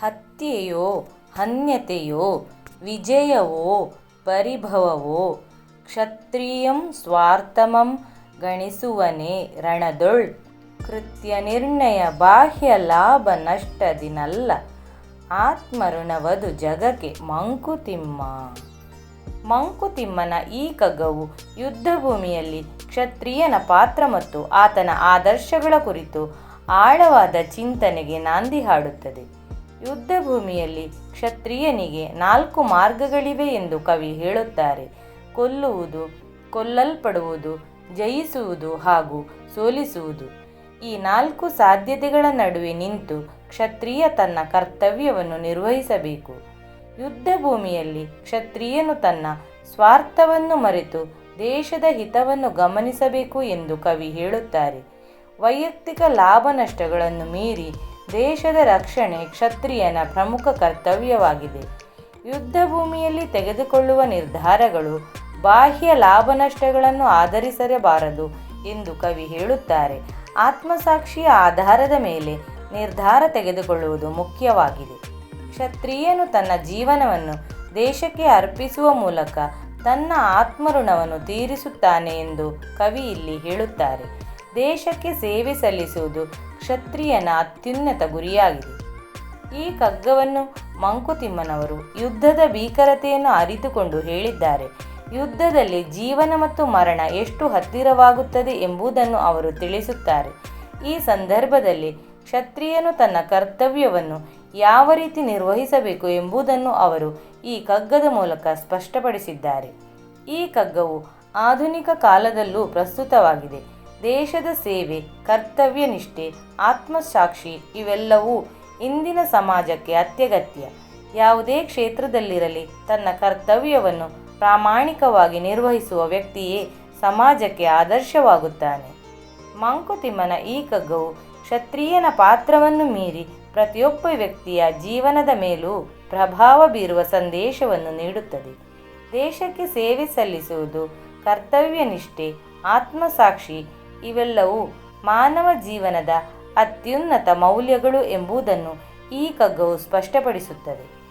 ಹತ್ಯೆಯೋ, ಹನ್ಯತೆಯೋ, ವಿಜಯವೋ, ಪರಿಭವವೋ, ಕ್ಷತ್ರಿಯಂ ಸ್ವಾರ್ಥಮಂ ಗಣಿಸುವನೇ ರಣದೊಳ್, ಕೃತ್ಯ ನಿರ್ಣಯ ಬಾಹ್ಯ ಲಾಭ ನಷ್ಟದಿನಲ್ಲ, ಆತ್ಮಋಣವದು ಜಗಕ್ಕೆ ಮಂಕುತಿಮ್ಮ. ಮಂಕುತಿಮ್ಮನ ಈ ಕಗ್ಗವು ಯುದ್ಧಭೂಮಿಯಲ್ಲಿ ಕ್ಷತ್ರಿಯನ ಪಾತ್ರ ಮತ್ತು ಆತನ ಆದರ್ಶಗಳ ಕುರಿತು ಆಳವಾದ ಚಿಂತನೆಗೆ ನಾಂದಿ ಹಾಡುತ್ತದೆ. ಯುದ್ಧಭೂಮಿಯಲ್ಲಿ ಕ್ಷತ್ರಿಯನಿಗೆ ನಾಲ್ಕು ಮಾರ್ಗಗಳಿವೆ ಎಂದು ಕವಿ ಹೇಳುತ್ತಾರೆ. ಕೊಲ್ಲುವುದು, ಕೊಲ್ಲಲ್ಪಡುವುದು, ಜಯಿಸುವುದು ಹಾಗೂ ಸೋಲಿಸುವುದು. ಈ ನಾಲ್ಕು ಸಾಧ್ಯತೆಗಳ ನಡುವೆ ನಿಂತು ಕ್ಷತ್ರಿಯ ತನ್ನ ಕರ್ತವ್ಯವನ್ನು ನಿರ್ವಹಿಸಬೇಕು. ಯುದ್ಧ ಭೂಮಿಯಲ್ಲಿ ಕ್ಷತ್ರಿಯನು ತನ್ನ ಸ್ವಾರ್ಥವನ್ನು ಮರೆತು ದೇಶದ ಹಿತವನ್ನು ಗಮನಿಸಬೇಕು ಎಂದು ಕವಿ ಹೇಳುತ್ತಾರೆ. ವೈಯಕ್ತಿಕ ಲಾಭ ನಷ್ಟಗಳನ್ನು ಮೀರಿ ದೇಶದ ರಕ್ಷಣೆ ಕ್ಷತ್ರಿಯನ ಪ್ರಮುಖ ಕರ್ತವ್ಯವಾಗಿದೆ. ಯುದ್ಧ ಭೂಮಿಯಲ್ಲಿ ತೆಗೆದುಕೊಳ್ಳುವ ನಿರ್ಧಾರಗಳು ಬಾಹ್ಯ ಲಾಭ ನಷ್ಟಗಳನ್ನು ಆಧರಿಸಿರಬಾರದು ಎಂದು ಕವಿ ಹೇಳುತ್ತಾರೆ. ಆತ್ಮಸಾಕ್ಷಿಯ ಆಧಾರದ ಮೇಲೆ ನಿರ್ಧಾರ ತೆಗೆದುಕೊಳ್ಳುವುದು ಮುಖ್ಯವಾಗಿದೆ. ಕ್ಷತ್ರಿಯನು ತನ್ನ ಜೀವನವನ್ನು ದೇಶಕ್ಕೆ ಅರ್ಪಿಸುವ ಮೂಲಕ ತನ್ನ ಆತ್ಮಋಣವನ್ನು ತೀರಿಸುತ್ತಾನೆ ಎಂದು ಕವಿ ಇಲ್ಲಿ ಹೇಳುತ್ತಾರೆ. ದೇಶಕ್ಕೆ ಸೇವೆ ಸಲ್ಲಿಸುವುದು ಕ್ಷತ್ರಿಯನ ಅತ್ಯುನ್ನತ ಗುರಿಯಾಗಿದೆ. ಈ ಕಗ್ಗವನ್ನು ಮಂಕುತಿಮ್ಮನವರು ಯುದ್ಧದ ಭೀಕರತೆಯನ್ನು ಅರಿತುಕೊಂಡು ಹೇಳಿದ್ದಾರೆ. ಯುದ್ಧದಲ್ಲಿ ಜೀವನ ಮತ್ತು ಮರಣ ಎಷ್ಟು ಹತ್ತಿರವಾಗುತ್ತದೆ ಎಂಬುದನ್ನು ಅವರು ತಿಳಿಸುತ್ತಾರೆ. ಈ ಸಂದರ್ಭದಲ್ಲಿ ಕ್ಷತ್ರಿಯನು ತನ್ನ ಕರ್ತವ್ಯವನ್ನು ಯಾವ ರೀತಿ ನಿರ್ವಹಿಸಬೇಕು ಎಂಬುದನ್ನು ಅವರು ಈ ಕಗ್ಗದ ಮೂಲಕ ಸ್ಪಷ್ಟಪಡಿಸಿದ್ದಾರೆ. ಈ ಕಗ್ಗವು ಆಧುನಿಕ ಕಾಲದಲ್ಲೂ ಪ್ರಸ್ತುತವಾಗಿದೆ. ದೇಶದ ಸೇವೆ, ಕರ್ತವ್ಯ ನಿಷ್ಠೆ, ಆತ್ಮಸಾಕ್ಷಿ ಇವೆಲ್ಲವೂ ಇಂದಿನ ಸಮಾಜಕ್ಕೆ ಅತ್ಯಗತ್ಯ. ಯಾವುದೇ ಕ್ಷೇತ್ರದಲ್ಲಿರಲಿ ತನ್ನ ಕರ್ತವ್ಯವನ್ನು ಪ್ರಾಮಾಣಿಕವಾಗಿ ನಿರ್ವಹಿಸುವ ವ್ಯಕ್ತಿಯೇ ಸಮಾಜಕ್ಕೆ ಆದರ್ಶವಾಗುತ್ತಾನೆ. ಮಂಕುತಿಮ್ಮನ ಈ ಕಗ್ಗವು ಕ್ಷತ್ರಿಯನ ಪಾತ್ರವನ್ನು ಮೀರಿ ಪ್ರತಿಯೊಬ್ಬ ವ್ಯಕ್ತಿಯ ಜೀವನದ ಮೇಲೂ ಪ್ರಭಾವ ಬೀರುವ ಸಂದೇಶವನ್ನು ನೀಡುತ್ತದೆ. ದೇಶಕ್ಕೆ ಸೇವೆ ಸಲ್ಲಿಸುವುದು ಕರ್ತವ್ಯ ನಿಷ್ಠೆ, ಆತ್ಮಸಾಕ್ಷಿ ಇವೆಲ್ಲವೂ ಮಾನವ ಜೀವನದ ಅತ್ಯುನ್ನತ ಮೌಲ್ಯಗಳು ಎಂಬುದನ್ನು ಈ ಕಗ್ಗವು ಸ್ಪಷ್ಟಪಡಿಸುತ್ತದೆ.